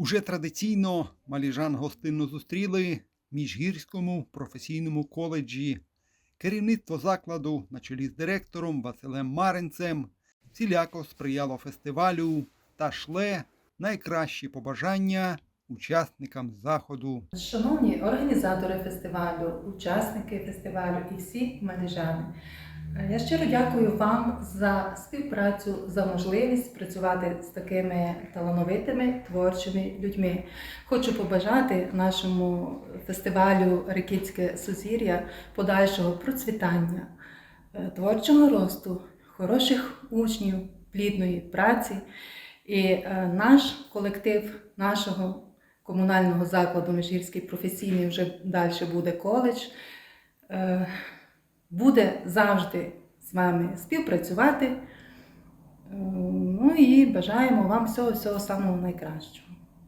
Уже традиційно маліжан гостинно зустріли в Міжгірському професійному коледжі. Керівництво закладу на чолі з директором Василем Маринцем всіляко сприяло фестивалю та шле найкращі побажання учасникам заходу. Шановні організатори фестивалю, учасники фестивалю і всі маліжани, я щиро дякую вам за співпрацю, за можливість працювати з такими талановитими творчими людьми. Хочу побажати нашому фестивалю Рикітське Сузір'я подальшого процвітання, е, творчого росту, хороших учнів, плідної праці. І е, наш колектив нашого комунального закладу Міжгірський професійний вже далі буде коледж. Буде завжди з вами співпрацювати. Е, Ну і бажаємо вам всього всього самого найкращого.